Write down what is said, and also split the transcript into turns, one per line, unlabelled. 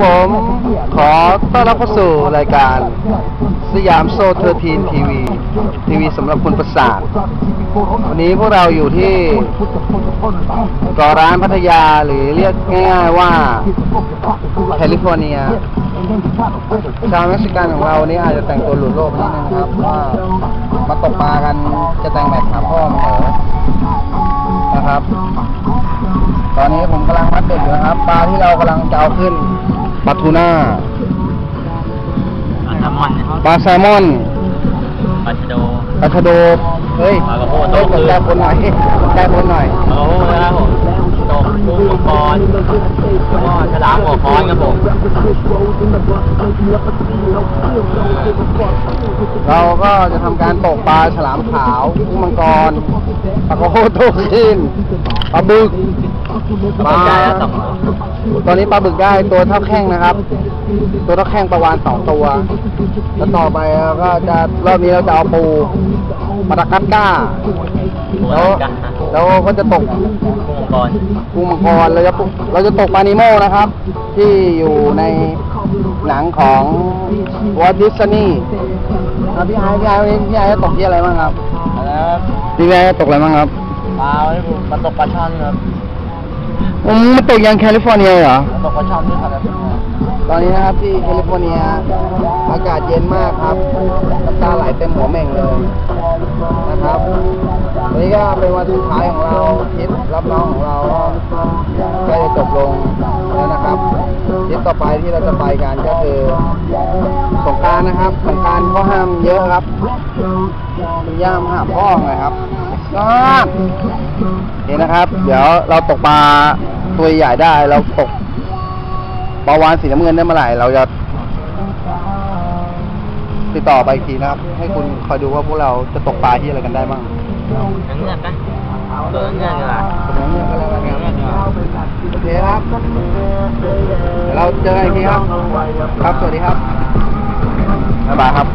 ผมขอต้อนรับเข้าสู่รายการสยามโซเทอร์ทีนทีวีทีวีสำหรับคนประสาท วันนี้พวกเราอยู่ที่เกาะร้านพัทยาหรือเรียกง่ายๆว่าแคลิฟอร์เนีย ชาวเม็กซิกันของเราวันนี้อาจจะแต่งตัวหลุดโลกนิดนึงครับว่ามาตกปลากันจะแต่งแบบหาพ่อมเหรอนะครับ ตอนนี้ผมกำลังมัดเบ็ดอยู่นะครับ ปลาที่เรากำลังจะเอาขึ้นปลาทูน่า
ปลาแซลมอนเนี่ย
ปลาแซลมอน
ปลาชะโด
ปลาชะโดเฮ้ย
ปลากระโพด
เฮ้ยกดแก้บนหน่อยแก้บนหน่อย
ปลากระโพดนะครับผมตกกุ้งมังกรแล้วก็ฉลามหัวค้อนครับผม
เราก็จะทำการตกปลาฉลามขาวกุ้งมังกรปลากระโพดโตขึ้นปลาบึก
ปลาได้แล้วสอง ตัว
ตอนนี้ปลาบึกได้ตัวเท่าแข้งนะครับ ตัวเท่าแข้งประวานสองตัว แล้วต่อไปเราก็จะรอบนี้เราจะเอาปูปลาตะกัดก้า
ตัว
แล้ว
กัน
แล้วก็จะตก
กุ้งมังกร
กุ้งมังกรเราจะปกเราจะตกปลานิโมนะครับ ที่อยู่ในหนังของวอ t ดิสนีย์พี่ไอ้พี่ไอ้วันนี้พี่ไอ้จะตกที่อะไรบ้างครับ
แล้ว
พี่ไอ้จะตกอะไรบ้างครับ
ปลาไว้ปลาตกปลาช่อนครับ
อืมมันตกยังแคลิฟอร์เนียเหรอ
ตกปลาช่อนด้วยครับ
ตอนนี้นะครับที่แคลิฟอร์เนีย อากาศเย็นมากครับน้ำตาไหลเต็มหัวเม่งเลยนะครับวันนี้ก็เป็นวันสุดท้ายของเราทริปรับน้องของเราก็ใกล้จะจบลงแล้วนะครับทริปต่อไปที่เราจะไปกันก็คือสงการนะครับสงการเขาห้ามเยอะครับย่ามห้ามพ่อไงครับ ก็นี่นะครับ เดี๋ยวเราตกปลาตัวใหญ่ได้ เราตกปลาวานสีน้ำเงินได้เมื่อไหร่เราจะติดต่อไปอีกทีนะครับ ให้คุณคอยดูว่าพวกเราจะตกปลาที่อะไรกันได้บ้าง
นังเงือกนะตัวนังเงือกเลย
ตกน้ำเงินกันแล้วกันครับโอเคครับเดี๋ยวเราเจอกันอีกทีครับ ครับ สวัสดีครับบ๊ายบายครับ